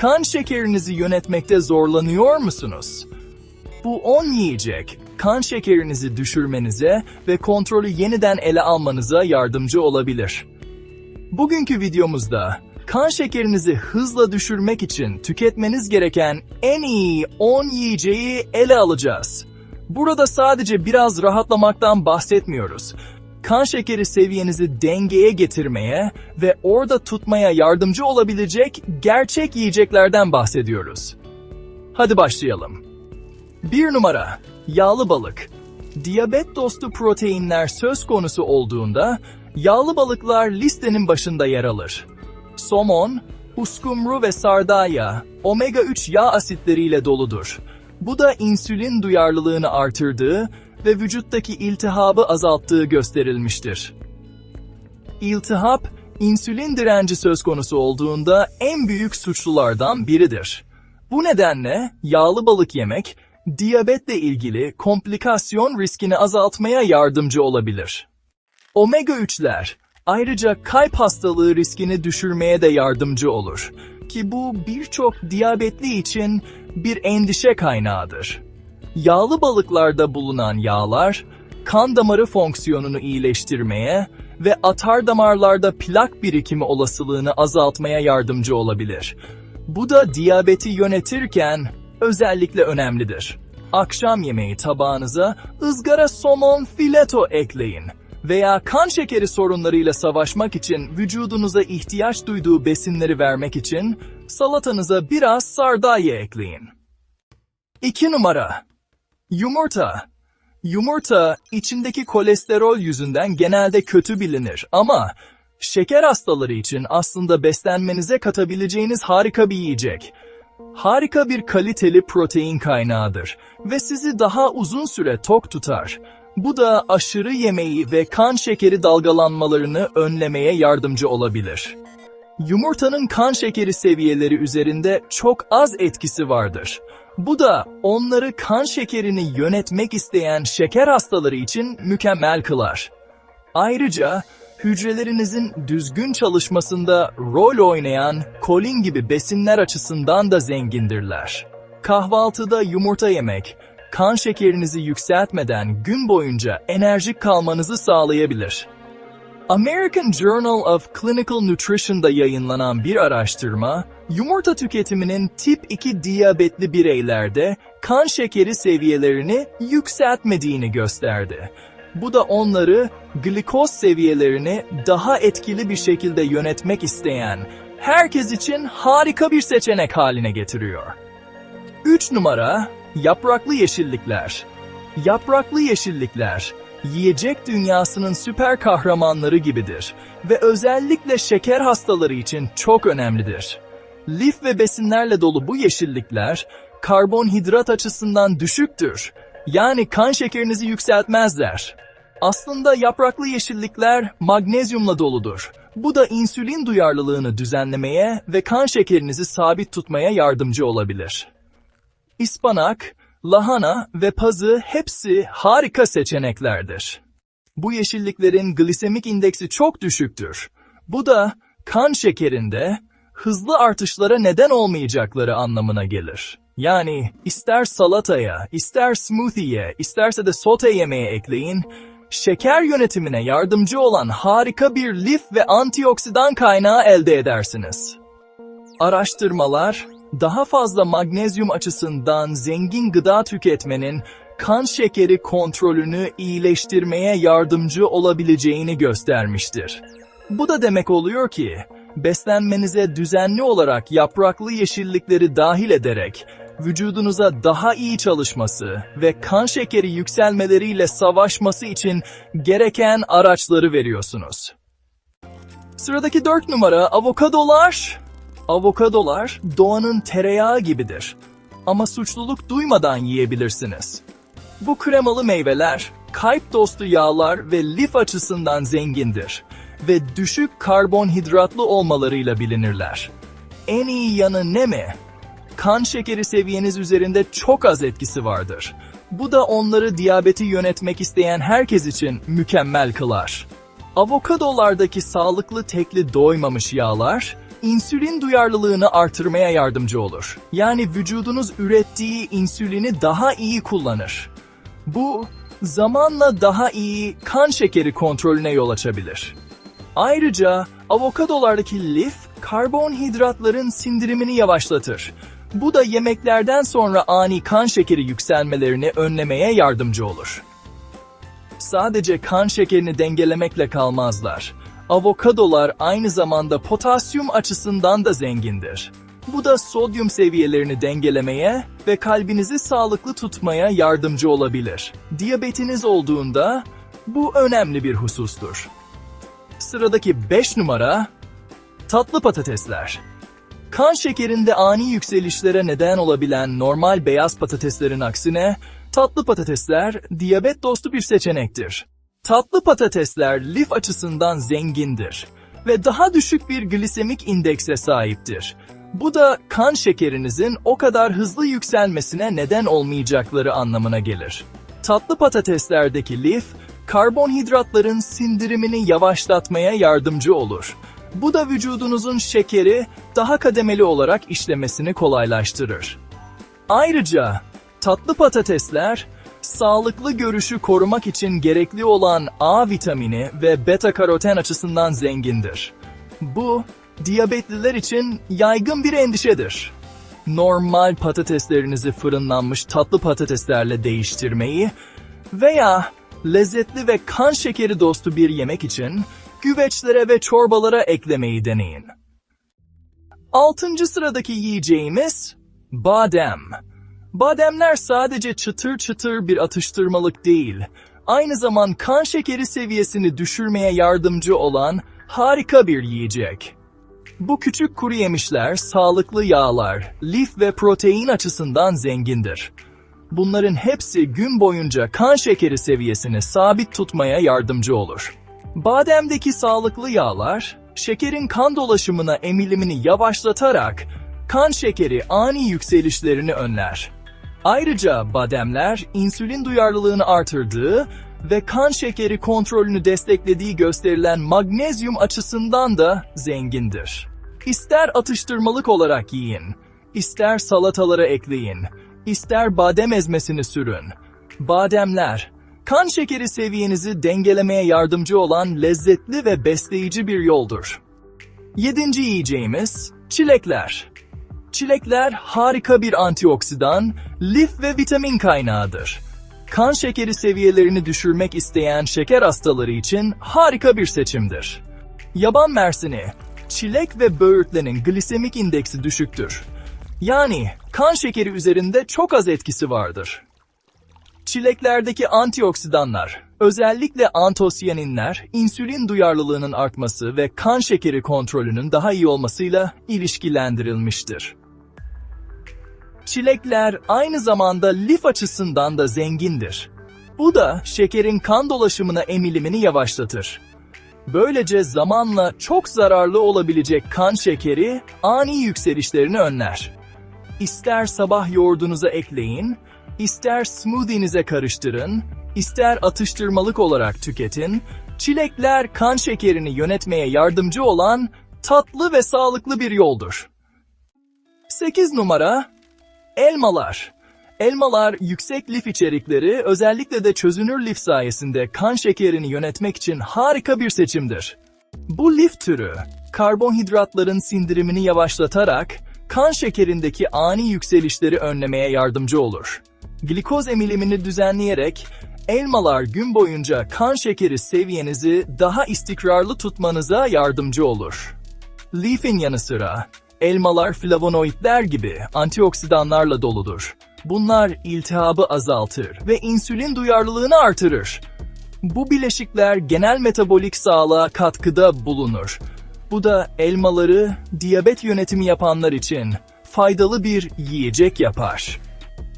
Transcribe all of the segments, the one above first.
Kan şekerinizi yönetmekte zorlanıyor musunuz? Bu 10 yiyecek, kan şekerinizi düşürmenize ve kontrolü yeniden ele almanıza yardımcı olabilir. Bugünkü videomuzda kan şekerinizi hızla düşürmek için tüketmeniz gereken en iyi 10 yiyeceği ele alacağız. Burada sadece biraz rahatlamaktan bahsetmiyoruz. Kan şekeri seviyenizi dengeye getirmeye ve orada tutmaya yardımcı olabilecek gerçek yiyeceklerden bahsediyoruz. Hadi başlayalım. 1 numara Yağlı balık. Diyabet dostu proteinler söz konusu olduğunda yağlı balıklar listenin başında yer alır. Somon, uskumru ve sardalya omega 3 yağ asitleriyle doludur. Bu da insülin duyarlılığını artırdığı ve vücuttaki iltihabı azalttığı gösterilmiştir. İltihap, insülin direnci söz konusu olduğunda en büyük suçlulardan biridir. Bu nedenle yağlı balık yemek, diyabetle ilgili komplikasyon riskini azaltmaya yardımcı olabilir. Omega 3'ler ayrıca kalp hastalığı riskini düşürmeye de yardımcı olur ki bu birçok diyabetli için bir endişe kaynağıdır. Yağlı balıklarda bulunan yağlar kan damarı fonksiyonunu iyileştirmeye ve atar damarlarda plak birikimi olasılığını azaltmaya yardımcı olabilir. Bu da diyabeti yönetirken özellikle önemlidir. Akşam yemeği tabağınıza ızgara somon fileto ekleyin veya kan şekeri sorunlarıyla savaşmak için vücudunuza ihtiyaç duyduğu besinleri vermek için salatanıza biraz sardalya ekleyin. 2 numara Yumurta Yumurta içindeki kolesterol yüzünden genelde kötü bilinir ama şeker hastaları için aslında beslenmenize katabileceğiniz harika bir yiyecek. Harika bir kaliteli protein kaynağıdır ve sizi daha uzun süre tok tutar. Bu da aşırı yemeği ve kan şekeri dalgalanmalarını önlemeye yardımcı olabilir. Yumurtanın kan şekeri seviyeleri üzerinde çok az etkisi vardır. Bu da onları kan şekerini yönetmek isteyen şeker hastaları için mükemmel kılar. Ayrıca hücrelerinizin düzgün çalışmasında rol oynayan kolin gibi besinler açısından da zengindirler. Kahvaltıda yumurta yemek, kan şekerinizi yükseltmeden gün boyunca enerjik kalmanızı sağlayabilir. American Journal of Clinical Nutrition'da yayınlanan bir araştırma, yumurta tüketiminin tip 2 diyabetli bireylerde kan şekeri seviyelerini yükseltmediğini gösterdi. Bu da onları glikoz seviyelerini daha etkili bir şekilde yönetmek isteyen herkes için harika bir seçenek haline getiriyor. 3 numara yapraklı yeşillikler. Yapraklı yeşillikler yiyecek dünyasının süper kahramanları gibidir ve özellikle şeker hastaları için çok önemlidir. Lif ve besinlerle dolu bu yeşillikler karbonhidrat açısından düşüktür. Yani kan şekerinizi yükseltmezler. Aslında yapraklı yeşillikler magnezyumla doludur. Bu da insülin duyarlılığını düzenlemeye ve kan şekerinizi sabit tutmaya yardımcı olabilir. İspanak, lahana ve pazı hepsi harika seçeneklerdir. Bu yeşilliklerin glisemik indeksi çok düşüktür. Bu da kan şekerinde hızlı artışlara neden olmayacakları anlamına gelir. Yani ister salataya, ister smoothie'ye, isterse de sote yemeğe ekleyin, şeker yönetimine yardımcı olan harika bir lif ve antioksidan kaynağı elde edersiniz. Araştırmalar, daha fazla magnezyum açısından zengin gıda tüketmenin kan şekeri kontrolünü iyileştirmeye yardımcı olabileceğini göstermiştir. Bu da demek oluyor ki, beslenmenize düzenli olarak yapraklı yeşillikleri dahil ederek, vücudunuza daha iyi çalışması ve kan şekeri yükselmeleriyle savaşması için gereken araçları veriyorsunuz. Sıradaki 4 numara avokadolar. Avokadolar doğanın tereyağı gibidir. Ama suçluluk duymadan yiyebilirsiniz. Bu kremalı meyveler, kalp dostu yağlar ve lif açısından zengindir ve düşük karbonhidratlı olmalarıyla bilinirler. En iyi yanı ne mi? Kan şekeri seviyeniz üzerinde çok az etkisi vardır. Bu da onları diyabeti yönetmek isteyen herkes için mükemmel kılar. Avokadolardaki sağlıklı tekli doymamış yağlar, insülin duyarlılığını artırmaya yardımcı olur. Yani vücudunuz ürettiği insülini daha iyi kullanır. Bu zamanla daha iyi kan şekeri kontrolüne yol açabilir. Ayrıca avokadolardaki lif karbonhidratların sindirimini yavaşlatır. Bu da yemeklerden sonra ani kan şekeri yükselmelerini önlemeye yardımcı olur. Sadece kan şekerini dengelemekle kalmazlar. Avokadolar aynı zamanda potasyum açısından da zengindir. Bu da sodyum seviyelerini dengelemeye ve kalbinizi sağlıklı tutmaya yardımcı olabilir. Diyabetiniz olduğunda bu önemli bir husustur. Sıradaki 5 numara tatlı patatesler. Kan şekerinde ani yükselişlere neden olabilen normal beyaz patateslerin aksine tatlı patatesler diyabet dostu bir seçenektir. Tatlı patatesler lif açısından zengindir ve daha düşük bir glisemik indekse sahiptir. Bu da kan şekerinizin o kadar hızlı yükselmesine neden olmayacakları anlamına gelir. Tatlı patateslerdeki lif, karbonhidratların sindirimini yavaşlatmaya yardımcı olur. Bu da vücudunuzun şekeri daha kademeli olarak işlemesini kolaylaştırır. Ayrıca tatlı patatesler sağlıklı görüşü korumak için gerekli olan A vitamini ve beta karoten açısından zengindir. Bu diyabetliler için yaygın bir endişedir. Normal patateslerinizi fırınlanmış tatlı patateslerle değiştirmeyi veya lezzetli ve kan şekeri dostu bir yemek için güveçlere ve çorbalara eklemeyi deneyin. Altıncı sıradaki yiyeceğimiz badem. Bademler sadece çıtır çıtır bir atıştırmalık değil, aynı zaman kan şekeri seviyesini düşürmeye yardımcı olan harika bir yiyecek. Bu küçük kuru yemişler sağlıklı yağlar, lif ve protein açısından zengindir. Bunların hepsi gün boyunca kan şekeri seviyesini sabit tutmaya yardımcı olur. Bademdeki sağlıklı yağlar, şekerin kan dolaşımına emilimini yavaşlatarak kan şekeri ani yükselişlerini önler. Ayrıca bademler insülin duyarlılığını artırdığı ve kan şekeri kontrolünü desteklediği gösterilen magnezyum açısından da zengindir. İster atıştırmalık olarak yiyin, ister salatalara ekleyin, ister badem ezmesini sürün. Bademler, kan şekeri seviyenizi dengelemeye yardımcı olan lezzetli ve besleyici bir yoldur. Yedinci yiyeceğimiz çilekler. Çilekler harika bir antioksidan, lif ve vitamin kaynağıdır. Kan şekeri seviyelerini düşürmek isteyen şeker hastaları için harika bir seçimdir. Yaban mersini, çilek ve böğürtlenin glisemik indeksi düşüktür. Yani kan şekeri üzerinde çok az etkisi vardır. Çileklerdeki antioksidanlar, özellikle antosiyaninler, insülin duyarlılığının artması ve kan şekeri kontrolünün daha iyi olmasıyla ilişkilendirilmiştir. Çilekler aynı zamanda lif açısından da zengindir. Bu da şekerin kan dolaşımına emilimini yavaşlatır. Böylece zamanla çok zararlı olabilecek kan şekeri ani yükselişlerini önler. İster sabah yoğurdunuza ekleyin, ister smoothie'nize karıştırın, ister atıştırmalık olarak tüketin, çilekler kan şekerini yönetmeye yardımcı olan tatlı ve sağlıklı bir yoldur. 8 numara Elmalar. Elmalar yüksek lif içerikleri özellikle de çözünür lif sayesinde kan şekerini yönetmek için harika bir seçimdir. Bu lif türü karbonhidratların sindirimini yavaşlatarak kan şekerindeki ani yükselişleri önlemeye yardımcı olur. Glikoz emilimini düzenleyerek elmalar gün boyunca kan şekeri seviyenizi daha istikrarlı tutmanıza yardımcı olur. Lifin yanı sıra elmalar flavonoidler gibi antioksidanlarla doludur. Bunlar iltihabı azaltır ve insülin duyarlılığını artırır. Bu bileşikler genel metabolik sağlığa katkıda bulunur. Bu da elmaları diyabet yönetimi yapanlar için faydalı bir yiyecek yapar.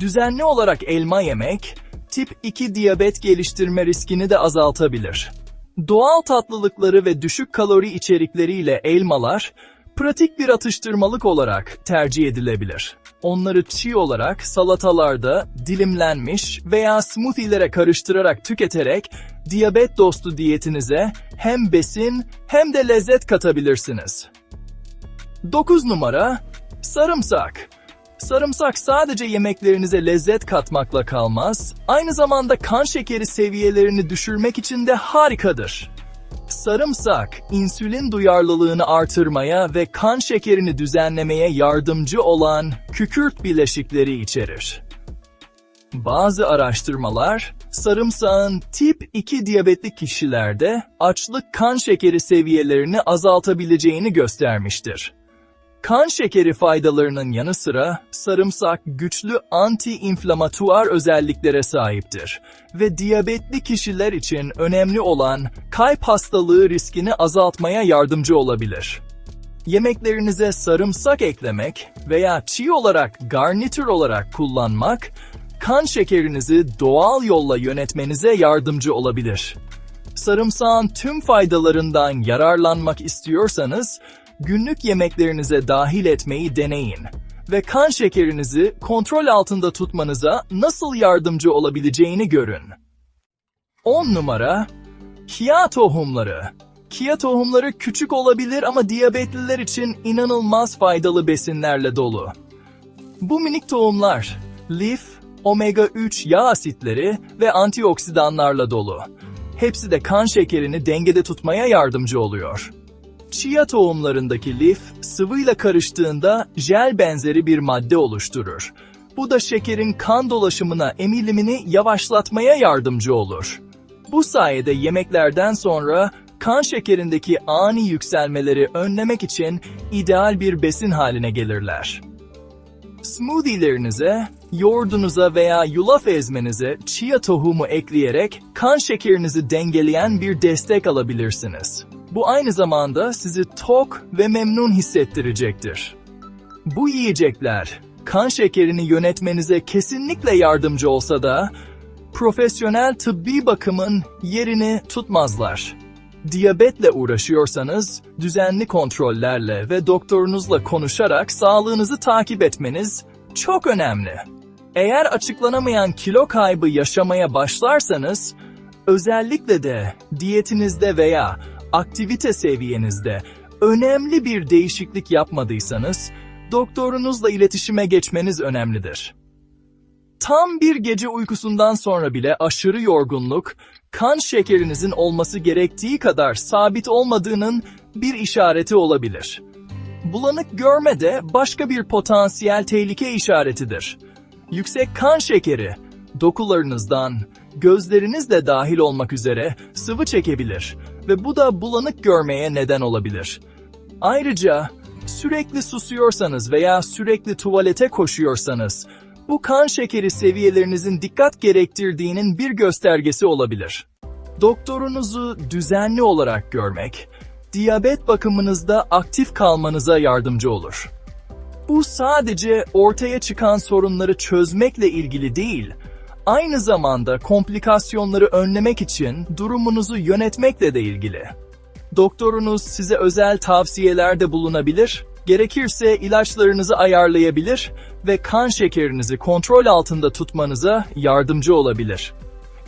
Düzenli olarak elma yemek, tip 2 diyabet geliştirme riskini de azaltabilir. Doğal tatlılıkları ve düşük kalori içerikleriyle elmalar, pratik bir atıştırmalık olarak tercih edilebilir. Onları çiğ olarak salatalarda dilimlenmiş veya smoothie'lere karıştırarak tüketerek diyabet dostu diyetinize hem besin hem de lezzet katabilirsiniz. 9 numara sarımsak. Sarımsak sadece yemeklerinize lezzet katmakla kalmaz, aynı zamanda kan şekeri seviyelerini düşürmek için de harikadır. Sarımsak, insülin duyarlılığını artırmaya ve kan şekerini düzenlemeye yardımcı olan kükürt bileşikleri içerir. Bazı araştırmalar, sarımsağın tip 2 diyabetli kişilerde açlık kan şekeri seviyelerini azaltabileceğini göstermiştir. Kan şekeri faydalarının yanı sıra sarımsak güçlü anti-inflamatuar özelliklere sahiptir ve diyabetli kişiler için önemli olan kalp hastalığı riskini azaltmaya yardımcı olabilir. Yemeklerinize sarımsak eklemek veya çiğ olarak garnitür olarak kullanmak, kan şekerinizi doğal yolla yönetmenize yardımcı olabilir. Sarımsağın tüm faydalarından yararlanmak istiyorsanız, günlük yemeklerinize dahil etmeyi deneyin ve kan şekerinizi kontrol altında tutmanıza nasıl yardımcı olabileceğini görün. 10 numara Kia tohumları. Kia tohumları küçük olabilir ama diyabetliler için inanılmaz faydalı besinlerle dolu. Bu minik tohumlar, lif, omega-3 yağ asitleri ve antioksidanlarla dolu. Hepsi de kan şekerini dengede tutmaya yardımcı oluyor. Chia tohumlarındaki lif, sıvıyla karıştığında jel benzeri bir madde oluşturur. Bu da şekerin kan dolaşımına emilimini yavaşlatmaya yardımcı olur. Bu sayede yemeklerden sonra kan şekerindeki ani yükselmeleri önlemek için ideal bir besin haline gelirler. Smoothie'lerinize, yoğurdunuza veya yulaf ezmenize chia tohumu ekleyerek kan şekerinizi dengeleyen bir destek alabilirsiniz. Bu aynı zamanda sizi tok ve memnun hissettirecektir. Bu yiyecekler kan şekerini yönetmenize kesinlikle yardımcı olsa da profesyonel tıbbi bakımın yerini tutmazlar. Diyabetle uğraşıyorsanız düzenli kontrollerle ve doktorunuzla konuşarak sağlığınızı takip etmeniz çok önemli. Eğer açıklanamayan kilo kaybı yaşamaya başlarsanız, özellikle de diyetinizde veya aktivite seviyenizde önemli bir değişiklik yapmadıysanız, doktorunuzla iletişime geçmeniz önemlidir. Tam bir gece uykusundan sonra bile aşırı yorgunluk, kan şekerinizin olması gerektiği kadar sabit olmadığının bir işareti olabilir. Bulanık görme de başka bir potansiyel tehlike işaretidir. Yüksek kan şekeri, dokularınızdan, gözleriniz de dahil olmak üzere sıvı çekebilir ve bu da bulanık görmeye neden olabilir. Ayrıca sürekli susuyorsanız veya sürekli tuvalete koşuyorsanız, bu kan şekeri seviyelerinizin dikkat gerektirdiğinin bir göstergesi olabilir. Doktorunuzu düzenli olarak görmek, diyabet bakımınızda aktif kalmanıza yardımcı olur. Bu sadece ortaya çıkan sorunları çözmekle ilgili değil, aynı zamanda komplikasyonları önlemek için durumunuzu yönetmekle de ilgili. Doktorunuz size özel tavsiyelerde bulunabilir, gerekirse ilaçlarınızı ayarlayabilir ve kan şekerinizi kontrol altında tutmanıza yardımcı olabilir.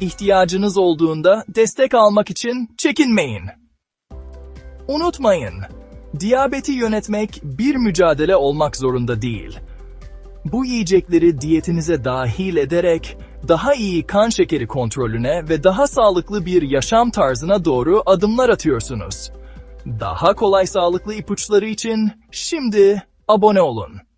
İhtiyacınız olduğunda destek almak için çekinmeyin. Unutmayın, diyabeti yönetmek bir mücadele olmak zorunda değil. Bu yiyecekleri diyetinize dahil ederek daha iyi kan şekeri kontrolüne ve daha sağlıklı bir yaşam tarzına doğru adımlar atıyorsunuz. Daha kolay sağlıklı ipuçları için şimdi abone olun.